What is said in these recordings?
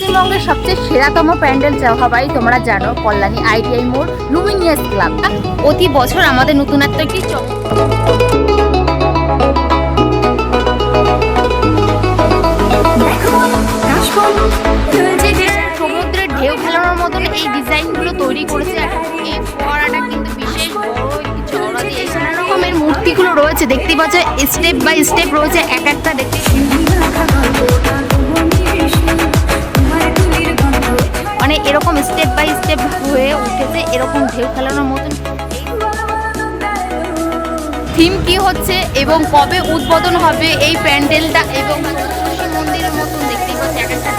পশ্চিমবঙ্গের সবচেয়ে সেরাতম প্যান্ডেল সবাই তোমরা জানো, কল্যাণী আইটিআই মোড়, লুমিনিয়াস ক্লাব। প্রতি বছর আমাদের নতুন একটা চমক। সমুদ্রের ঢেউ খেলানোর মতন এই ডিজাইনগুলো তৈরি করেছে এই ফোয়ারাটা কিন্তু বিশেষ বড় রকমের মূর্তিগুলো রয়েছে, দেখতে পাচ্ছ স্টেপ বাই স্টেপ রয়েছে, এক একটা দেখতে স্টেপ বাই স্টেপ হয়ে উঠেছে, এরকম ঢেউ খেলানোর মতন। থিম কি হচ্ছে এবং কবে উদ্বোধন হবে এই প্যান্ডেলটা এবং মন্দিরের মতন দেখতেই পাচ্ছি, এক একটা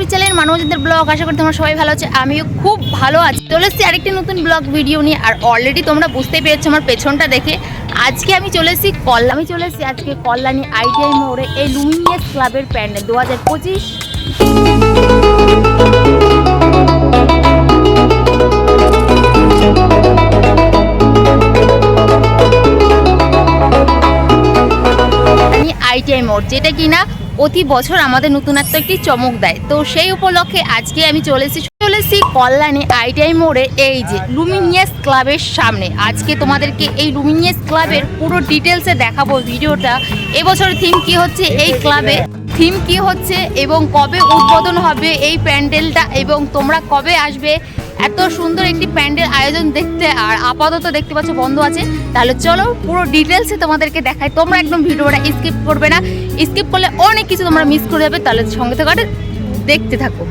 ইউটিউব চ্যানেল মানবজাদের ব্লগ আশা করি তোমরা সবাই ভালো আছে। আমিও খুব ভালো আছি। চলে এসেছি আরেকটি নতুন ব্লগ ভিডিও নিয়ে। আর অলরেডি তোমরা বুঝতেই পেরেছ আমার পেছনটা দেখে। আজকে আমি চলে এসেছি কল্যাণ আমি চলে এসেছি আজকে কল্যাণী আইটিআই মোড়ে, এই লুমিনিয়াস ক্লাবের প্যান্ডেল দু হাজার পঁচিশ আইটিআই মোড়, যেটা কিনা প্রতি বছর আমাদের নতুন একটা চমক দেয়। তো সেই উপলক্ষে আজকে আমি চলে এসেছি চলে এসেছি কল্যাণী আইটিআই মোড়ে, এই যে লুমিনিয়াস ক্লাবের সামনে। আজকে তোমাদেরকে এই লুমিনিয়াস ক্লাবের পুরো ডিটেলসে দেখাবো ভিডিওটা। এবছর থিম কি হচ্ছে এই ক্লাবে থিম কি হচ্ছে এবং কবে উদ্বোধন হবে এই প্যান্ডেলটা এবং তোমরা কবে আসবে? এত সুন্দর একটি প্যান্ডেল আয়োজন দেখতে আর আপাতত দেখতে পাচ্ছ বন্ধ আছে। তাহলে চলো পুরো ডিটেলসে তোমাদেরকে দেখাই। তোমরা একদম ভিডিওটা স্কিপ করবে না। স্কিপ করলে অনেক কিছু তোমরা মিস করে যাবে। তাহলে সঙ্গে থেকে দেখতে থাকো।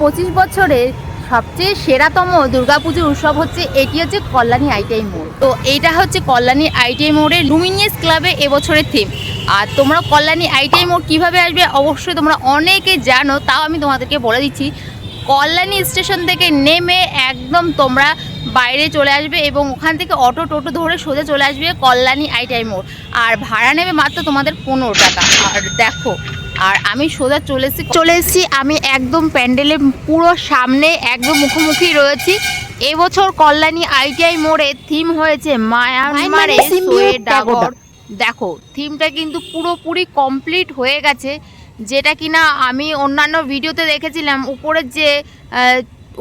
পঁচিশ বছরে সবচেয়ে সেরাতম দুর্গাপুজোর উৎসব হচ্ছে, এটি হচ্ছে কল্যাণী আইটিআই মোড়। তো এইটা হচ্ছে কল্যাণী আইটিআই মোড়ের লুমিনিয়াস ক্লাবে এবছরের থিম আর তোমরা কল্যাণী আইটিআই মোড় কীভাবে আসবে অবশ্যই তোমরা অনেকে জানো, তাও আমি তোমাদেরকে বলে দিচ্ছি। কল্যাণী স্টেশন থেকে নেমে একদম তোমরা বাইরে চলে আসবে এবং ওখান থেকে অটো টোটো ধরে সোজা চলে আসবে কল্যাণী আইটিআই মোড়। আর ভাড়া নেবে মাত্র তোমাদের পনেরো টাকা। আর দেখো আর আমি সোজা চলে এসেছি চলে এসেছি। আমি একদম প্যান্ডেলের পুরো সামনে একদম মুখোমুখি রয়েছি। এবছর কল্যাণী আইটিআই মোড়ে থিম হয়েছে মায়ানমারে সোয়ে ডাগর দেখো থিমটা কিন্তু পুরোপুরি কমপ্লিট হয়ে গেছে। যেটা কিনা আমি অন্যান্য ভিডিওতে দেখেছিলাম উপরের যে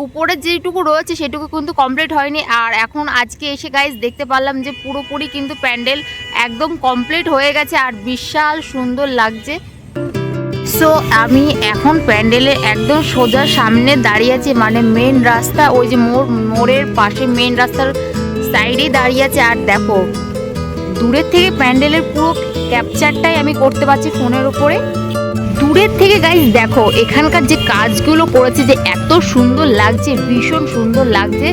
উপরের যেটুকু রয়েছে সেটুকু কিন্তু কমপ্লিট হয়নি। আর এখন আজকে এসে গাইজ দেখতে পারলাম যে পুরোপুরি কিন্তু প্যান্ডেল একদম কমপ্লিট হয়ে গেছে। আর বিশাল সুন্দর লাগছে। সো আমি এখন প্যান্ডেলের একদম সোজা সামনে দাঁড়িয়ে আছি মানে মেন রাস্তা, ওই যে মোড়, মোড়ের পাশে মেন রাস্তার সাইডেই দাঁড়িয়ে আছে। আর দেখো, দূরের থেকে প্যান্ডেলের পুরো ক্যাপচারটাই আমি করতে পারছি ফোনের উপরে। দূরের থেকে গাইজ দেখো, এখানকার যে কাজগুলো করেছে, যে এত সুন্দর লাগছে, ভীষণ সুন্দর লাগছে।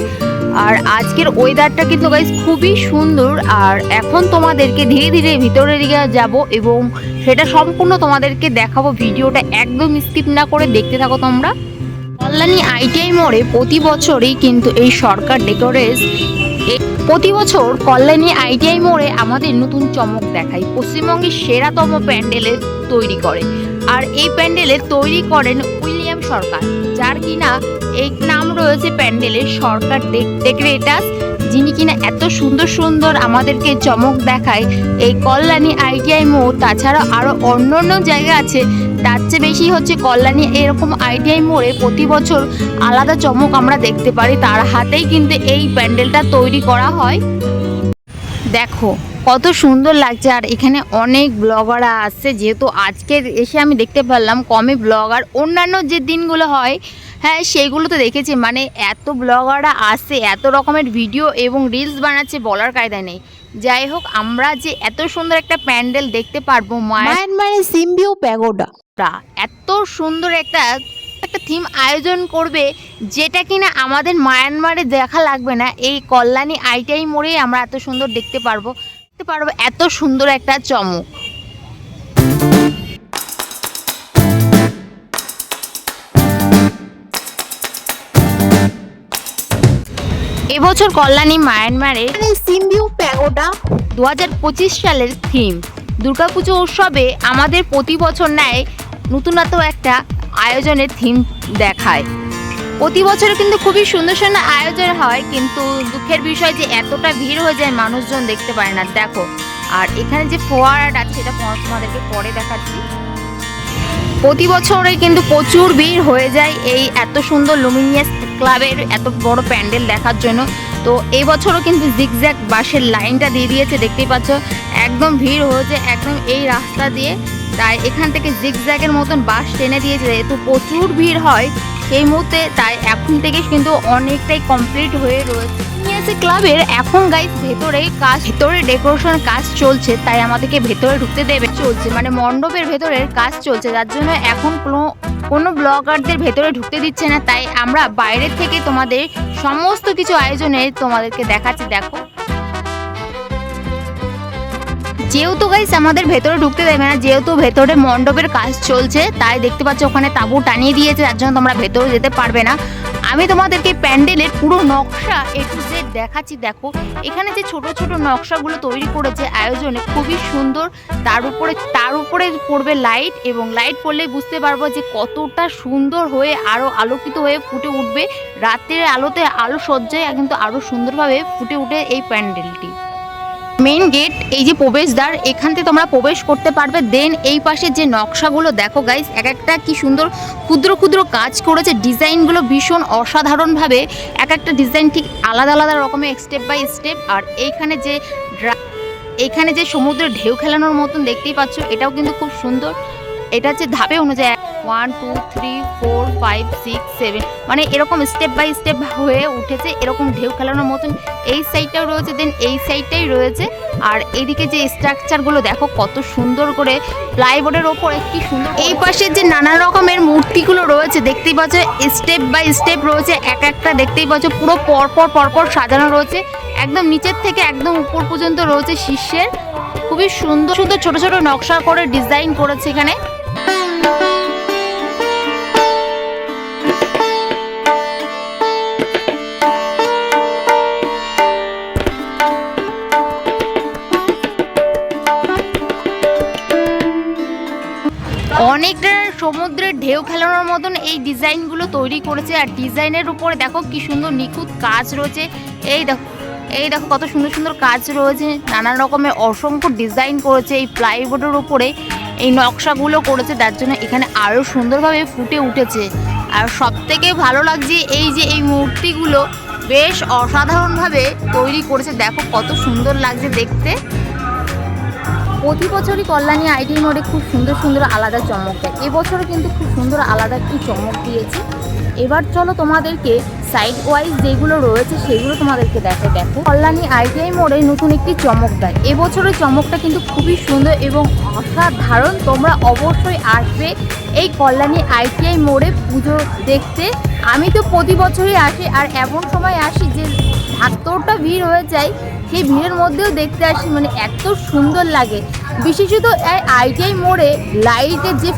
আর আজকের ওয়েদারটা কিন্তু গাইজ খুবই সুন্দর। আর এখন তোমাদেরকে ধীরে ধীরে ভিতরে দিকে যাব এবং সেটা সম্পূর্ণ তোমাদেরকে দেখাবো। ভিডিওটা একদম স্কিপ না করে দেখতে থাকো তোমরা। কল্যাণী আইটিআই মোড়ে প্রতি বছরই কিন্তু এই সরকার ডেকোরেস প্রতি বছর কল্যাণী আইটিআই মোড়ে আমাদের নতুন চমক দেখায়। পশ্চিমবঙ্গের সেরাতম প্যান্ডেলের তৈরি করে। আর এই প্যান্ডেলের তৈরি করেন উইলিয়াম সরকার, যার কিনা এই নাম রয়েছে প্যান্ডেলের সরকার ডেকোরেটাস যিনি কিনা এত সুন্দর সুন্দর আমাদেরকে চমক দেখায়। এই কল্যাণী আইটিআই মোড়, তাছাড়া আরও অন্য অন্য জায়গা আছে। তার চেয়ে বেশি হচ্ছে কল্যাণী এরকম আইটিআই মোড়ে প্রতি বছর আলাদা চমক আমরা দেখতে পারি। তার হাতেই কিন্তু এই প্যান্ডেলটা তৈরি করা হয়। দেখো কত সুন্দর লাগছে। আর এখানে অনেক ব্লগাররা আসছে যেহেতু আজকে এসে আমি দেখতে পারলাম কমে ব্লগার অন্যান্য যে দিনগুলো হয় হ্যাঁ সেইগুলো তো দেখেছি। মানে এত ব্লগাররা আসছে এত রকমের ভিডিও এবং রিলস বানাচ্ছে বলার কায়দা নেই। যাই হোক আমরা যে এত সুন্দর একটা প্যান্ডেল দেখতে পারব মায়ানমারের সিম্বিও প্যাগোডা। এত সুন্দর একটা একটা থিম আয়োজন করবে যেটা কিনা আমাদের মায়ানমারে দেখা লাগবে না। এই কল্যাণী আইটাই মোড়েই আমরা এত সুন্দর দেখতে পারব দেখতে পারব এত সুন্দর একটা চমক। এবছর কল্যাণী মায়ানমারে সিম্বিও প্যাগোডা। দু সালের থিম দুর্গাপুজো উৎসবে আমাদের প্রতি বছর ন্যায় নতুনত্ব একটা আয়োজনের থিম দেখায়। প্রতি বছর কিন্তু খুবই সুন্দর সুন্দর আয়োজন হয়, কিন্তু দুঃখের বিষয় যে এতটা ভিড় হয়ে যায়, মানুষজন দেখতে পারে না। দেখো, আর এখানে যে ফোয়ারাটা আছে সেটা তোমাদেরকে পরে দেখাচ্ছি। প্রতি বছরে কিন্তু প্রচুর ভিড় হয়ে যায় এই এত সুন্দর লুমিনিয়াস ক্লাবের এত বড় প্যান্ডেল দেখার জন্য। তো এই বছরও কিন্তু জিগজ্যাগ বাসের লাইনটা দিয়ে দিয়েছে, দেখতেই পাচ্ছ। একদম ভিড় হয়েছে একদম এই রাস্তা দিয়ে তাই এখান থেকে জিগজ্যাগের মতন বাস টেনে দিয়েছে যেহেতু প্রচুর ভিড় হয়, সেই মুহূর্তে তাই এখন থেকে কিন্তু অনেকটাই কমপ্লিট হয়ে রয়েছে। ক্লাবের এখন গাইস ভেতরে কাজ, ভেতরে ডেকোরেশন কাজ চলছে, তাই আমাদেরকে ভেতরে ঢুকতে দেবে। চলছে মানে মণ্ডপের ভেতরের কাজ চলছে, যার জন্য এখন কোনো কোনো ব্লগারদের ভেতরে ঢুকতে দিচ্ছে না। তাই আমরা বাইরের থেকে তোমাদের সমস্ত কিছু আয়োজনে তোমাদেরকে দেখাচ্ছি, দেখো। যেহেতু গাইস আমাদের ভেতরে ঢুকতে দেবে না, যেহেতু ভেতরে মণ্ডপের কাজ চলছে, তাই দেখতে পাচ্ছ ওখানে তাঁবু টানিয়ে দিয়েছে, যার জন্য তোমরা ভেতরে যেতে পারবে না। আমি তোমাদেরকে প্যান্ডেলের পুরো নকশা এ টু জেড দেখাচ্ছি, দেখো। এখানে যে ছোট ছোট নকশাগুলো তৈরি করেছে আয়োজনে, খুবই সুন্দর। তার উপরে তার উপরে পড়বে লাইট এবং লাইট পড়লেই বুঝতে পারব যে কতটা সুন্দর হয়ে আরও আলোকিত হয়ে ফুটে উঠবে। রাতের আলোতে আলো সজ্জায় কিন্তু আরও সুন্দরভাবে ফুটে উঠে এই প্যান্ডেলটি। মেইন গেট এই যে প্রবেশদ্বার, এখান থেকে তোমরা প্রবেশ করতে পারবে। দেন এই পাশে যে নকশাগুলো, দেখো গাইস এক একটা কি সুন্দর, ক্ষুদ্র ক্ষুদ্র কাজ করেছে। ডিজাইনগুলো ভীষণ অসাধারণভাবে, এক একটা ডিজাইন ঠিক আলাদা আলাদা রকমের স্টেপ বাই স্টেপ আর এইখানে যে এইখানে যে সমুদ্রের ঢেউ খেলানোর মতন দেখতেই পাচ্ছ, এটাও কিন্তু খুব সুন্দর। এটা হচ্ছে ধাপে অনুযায়ী one, two, three, four, five, six, seven. মানে এরকম স্টেপ বাই স্টেপ হয়ে উঠেছে, এরকম ঢেউ খেলানোর মতন। এই সাইডটাও রয়েছে, দেন এই সাইডটাই রয়েছে। আর এইদিকে যে স্ট্রাকচারগুলো দেখো কত সুন্দর করে প্লাইবোর্ডের ওপর কি সুন্দর এই পাশে যে নানা রকমের মূর্তিগুলো রয়েছে, দেখতেই পাচ্ছ স্টেপ বাই স্টেপ রয়েছে, এক একটা দেখতেই পাচ্ছ, পুরো পরপর পরপর সাজানো রয়েছে। একদম নিচের থেকে একদম উপর পর্যন্ত রয়েছে শীর্ষের। খুবই সুন্দর সুন্দর ছোট ছোট নকশা করে ডিজাইন করেছে এখানে। সমুদ্রের ঢেউ খেলানোর মতন এই ডিজাইনগুলো তৈরি করেছে। আর ডিজাইনের উপরে দেখো কি সুন্দর নিখুঁত কাজ রয়েছে। এই দেখো এই দেখো কত সুন্দর সুন্দর কাজ রয়েছে। নানান রকমের অসংখ্য ডিজাইন করেছে এই প্লাইবোর্ডের উপরে। এই নকশাগুলো করেছে, তার জন্য এখানে আরও সুন্দরভাবে ফুটে উঠেছে। আর সব থেকে ভালো লাগছে এই যে এই মূর্তিগুলো বেশ অসাধারণভাবে তৈরি করেছে। দেখো কত সুন্দর লাগছে দেখতে। প্রতি বছরই কল্যাণী আইডি মোড়ে খুব সুন্দর সুন্দর আলাদা চমক দেয়। এবছরও কিন্তু খুব সুন্দর আলাদা একটি চমক দিয়েছে। এবার চলো তোমাদেরকে সাইড ওয়াইজ যেগুলো রয়েছে সেগুলো তোমাদেরকে দেখে দেখো। কল্যাণী আইটিআই মোড়ে নতুন একটি চমক দেয়। এবছরের চমকটা কিন্তু খুবই সুন্দর এবং অসাধারণ। তোমরা অবশ্যই আসবে এই কল্যাণী আইটিআই মোড়ে পুজো দেখতে। আমি তো প্রতি বছরই আসি আর এমন সময় আসি যে এতটা ভিড় হয়ে যায়। সেই ভিড়ের মধ্যেও দেখতে আসি মানে এত সুন্দর লাগে। বিশেষত এই আইটিআই মোড়ে লাইটের যে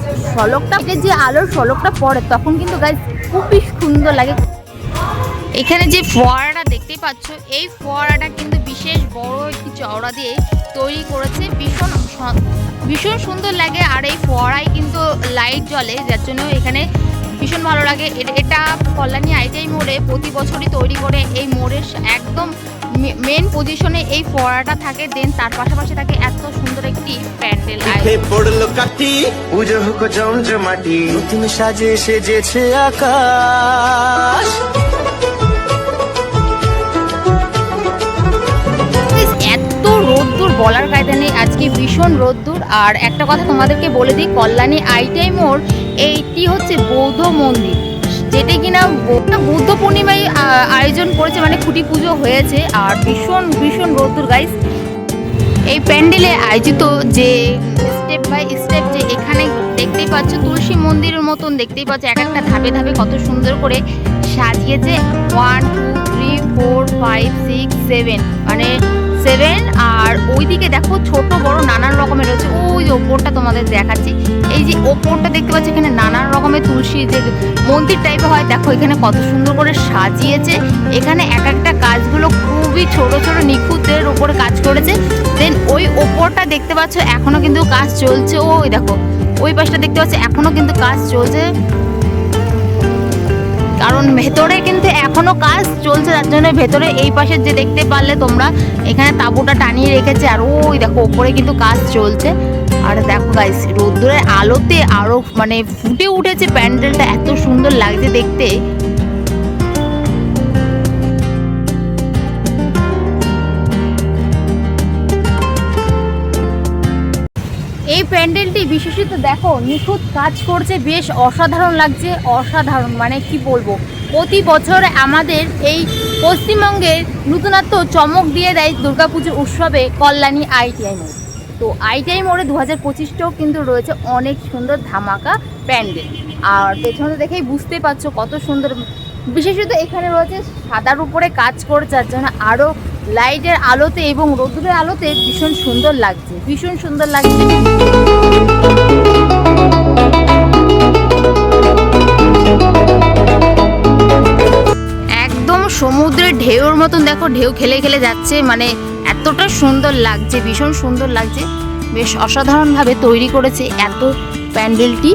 এটার যে আলোর ফলকটা পড়ে, তখন কিন্তু গাছ খুবই সুন্দর লাগে। এখানে যে ফোয়ারাটা দেখতেই পাচ্ছ, এই ফোয়ারাটা কিন্তু বিশেষ বড় একটি চওড়া দিয়ে তৈরি করেছে। ভীষণ ভীষণ সুন্দর লাগে আর এই ফোয়ারায় কিন্তু লাইট জ্বলে, যার জন্য এখানে ভীষণ ভালো লাগে। এটা কল্যাণী আইটিআই মোড়ে প্রতি বছরই তৈরি করে এই মোড়ের একদম মেন পজিশনে এই ফোয়ারাটা থাকে দেন তার পাশাপাশি থাকে এত সুন্দর একটি প্যান্ডেল পড়ল কাটি পুজো হোক জমজমাটি নতুন সাজে সেজেছে আকাশ। এত রোদ্দুর বলার কায়দা নেই আজকে ভীষণ রোদ্দুর। আর একটা কথা তোমাদেরকে বলে দিই কল্যাণী আইটাই মোড় এইটি হচ্ছে বৌদ্ধ মন্দির। যেটা কিনা বুদ্ধ পূর্ণিমায় আয়োজন করেছে মানে খুঁটি পুজো হয়েছে। আর ভীষণ ভীষণ রোদ্দুর গাইস এই প্যান্ডেলে আয়োজিত যে স্টেপ বাই স্টেপ যে এখানে দেখতেই পাচ্ছ, তুলসী মন্দিরের মতন দেখতেই পাচ্ছ, এক একটা ধাপে ধাপে কত সুন্দর করে সাজিয়েছে। One two three four five six seven মানে সেভেন আর ওইদিকে দেখো ছোট বড় নানান রকমের রয়েছে। ওই যে ওপরটা তোমাদের দেখাচ্ছি। এই যে ওপরটা দেখতে পাচ্ছ, এখানে নানান রকমের তুলসী যে মন্দির টাইপের হয়, দেখো এখানে কত সুন্দর করে সাজিয়েছে। এখানে এক একটা কাজগুলো খুবই ছোট ছোট নিখুঁতের উপরে কাজ করেছে। দেন ওই ওপরটা দেখতে পাচ্ছ, এখনও কিন্তু কাজ চলছে। ওই দেখো, ওই পাশটা দেখতে পাচ্ছ, এখনও কিন্তু কাজ চলছে। কারণ ভেতরে কিন্তু এখনও কাজ চলছে, তার জন্য ভেতরে এই পাশে যে দেখতে পারলে তোমরা, এখানে তাঁবুটা টানিয়ে রেখেছে, আর ওই দেখো, ওপরে কিন্তু কাজ চলছে। আর দেখো গাইস রোদ্দুরের আলোতে আরও মানে ফুটে উঠেছে প্যান্ডেলটা, এত সুন্দর লাগছে দেখতে। প্যান্ডেলটি বিশেষত দেখো, নিখুঁত কাজ করছে, বেশ অসাধারণ লাগছে, অসাধারণ মানে কি বলব? প্রতি বছর আমাদের এই পশ্চিমবঙ্গের নতুনত্ব চমক দিয়ে দেয় দুর্গাপুজো উৎসবে কল্যাণী আইটিআই মোড়। তো আইটিআই মোড়ে দু হাজার পঁচিশটাও কিন্তু রয়েছে অনেক সুন্দর ধামাকা প্যান্ডেল। আর পেছনে দেখেই বুঝতে পারছ কত সুন্দর। বিশেষত এখানে রয়েছে সাদার উপরে কাজ করে, যার জন্য আরও লাইটের আলোতে এবং রোদ্দুরের আলোতে ভীষণ সুন্দর লাগছে, ভীষণ সুন্দর লাগছে। একদম সমুদ্রের ঢেউর মতন দেখো, ঢেউ খেলে খেলে যাচ্ছে মানে এতটা সুন্দর লাগছে, ভীষণ সুন্দর লাগছে। বেশ অসাধারণভাবে তৈরি করেছে এত প্যান্ডেলটি।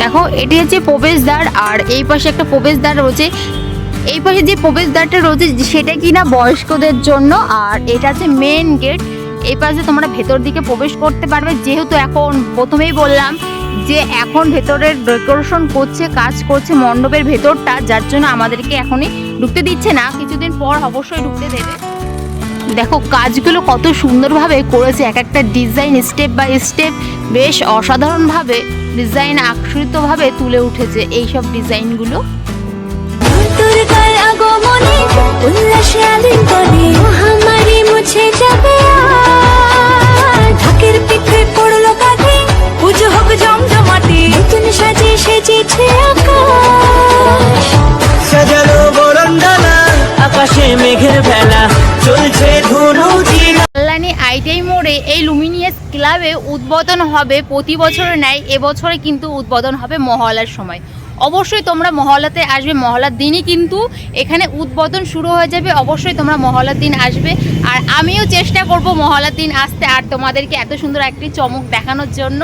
দেখো, এটি হচ্ছে প্রবেশদ্বার, আর এই পাশে একটা প্রবেশদ্বার রয়েছে। এই পাশে যে প্রবেশদ্বারটা রয়েছে, সেটা কিনা বয়স্কদের জন্য, আর এটা হচ্ছে মেন গেট এই পাশে তোমরা ভেতর দিকে প্রবেশ করতে পারবে, যেহেতু এখন প্রথমেই বললাম যে এখন ভেতরের ডেকোরেশন করছে, কাজ করছে মণ্ডপের ভেতরটা, যার জন্য আমাদেরকে এখনই ঢুকতে দিচ্ছে না। কিছুদিন পর অবশ্যই ঢুকতে দেবে। দেখো, কাজগুলো কত সুন্দরভাবে করেছে, এক একটা ডিজাইন স্টেপ বাই স্টেপ বেশ অসাধারণভাবে ডিজাইন আকর্ষিতভাবে তুলে উঠেছে এইসব ডিজাইনগুলো পড়ল পুজো হোক জমজমাটি সাজে ক্লাবে উদ্বোধন হবে, প্রতি বছরের ন্যায় এবছরে কিন্তু উদ্বোধন হবে মহলার সময়। অবশ্যই তোমরা মহলাতে আসবে, মহলার দিনই কিন্তু এখানে উদ্বোধন শুরু হয়ে যাবে, অবশ্যই তোমরা মহলার দিন আসবে। আর আমিও চেষ্টা করব মহলার দিন আসতে আর তোমাদেরকে এত সুন্দর একটি চমক দেখানোর জন্য।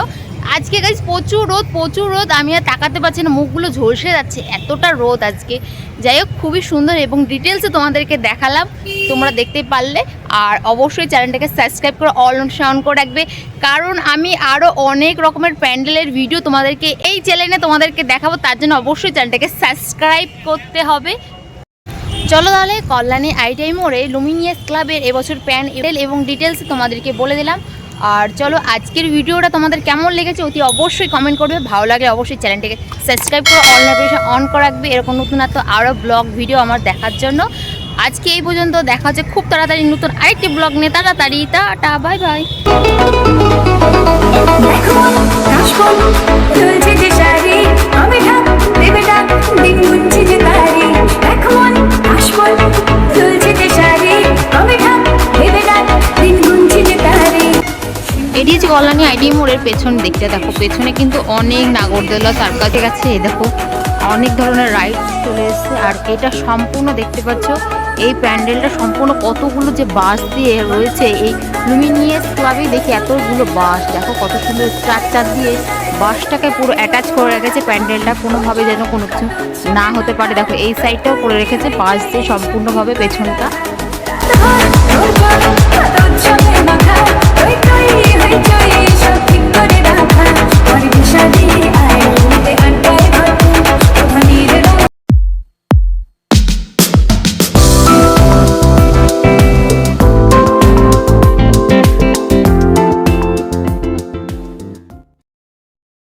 আজকে গাইজ প্রচুর রোদ প্রচুর রোদ। আমি আর তাকাতে পারছি না, মুখগুলো ঝলসে যাচ্ছে, এতটা রোদ আজকে। যাই হোক, খুবই সুন্দর এবং ডিটেলসে তোমাদেরকে দেখালাম। তোমরা দেখতে পারলে। আর অবশ্যই চ্যানেলটাকে সাবস্ক্রাইব করে অল অন করে রাখবে। কারণ আমি আরও অনেক রকমের প্যান্ডেলের ভিডিও তোমাদেরকে এই চ্যানেলে তোমাদেরকে দেখাবো। তার জন্য অবশ্যই চ্যানেলটাকে সাবস্ক্রাইব করতে হবে। চলো তাহলে, কল্যাণী আইটিআই মোড়ে লুমিনিয়াস ক্লাবের এবছর প্যান্ডেল এবং ডিটেলস তোমাদেরকে বলে দিলাম। আর চলো আজকের ভিডিওটা তোমাদের কেমন লেগেছে অতি অবশ্যই কমেন্ট করবে। ভালো লাগলে অবশ্যই চ্যানেলটাকে সাবস্ক্রাইব করে অল নোটিফিকেশন অন করে রাখবে। এরকম নতুন এত আরও ব্লগ ভিডিও আমার দেখার জন্য। আজকে এই পর্যন্ত দেখা হচ্ছে খুব তাড়াতাড়ি নতুন আরেকটি ব্লগ নিয়ে। তাড়াতাড়ি, টাটা বাই বাই হচ্ছে কল্যাণী আইডি মোড়ের পেছন দেখতে দেখো, পেছনে কিন্তু অনেক নাগরদোলা তার কাছে গেছে এই দেখো, অনেক ধরনের রাইড চলে এসেছে। আর এটা সম্পূর্ণ দেখতে পাচ্ছ, এই প্যান্ডেলটা সম্পূর্ণ কতগুলো যে বাস দিয়ে রয়েছে, এই লুমিনিয়াস ক্লাবে দেখি এতগুলো বাস, দেখো কত সুন্দর স্ট্রাকচার দিয়ে বাসটাকে পুরো অ্যাটাচ করে রেখেছে প্যান্ডেলটা, কোনোভাবে যেন কোনো কিছু না হতে পারে। দেখো, এই সাইডটাও করে রেখেছে, বাস দিয়ে সম্পূর্ণভাবে পেছনটা। তোর তোর তোর চলে মাথা তুই তুই হই চই সব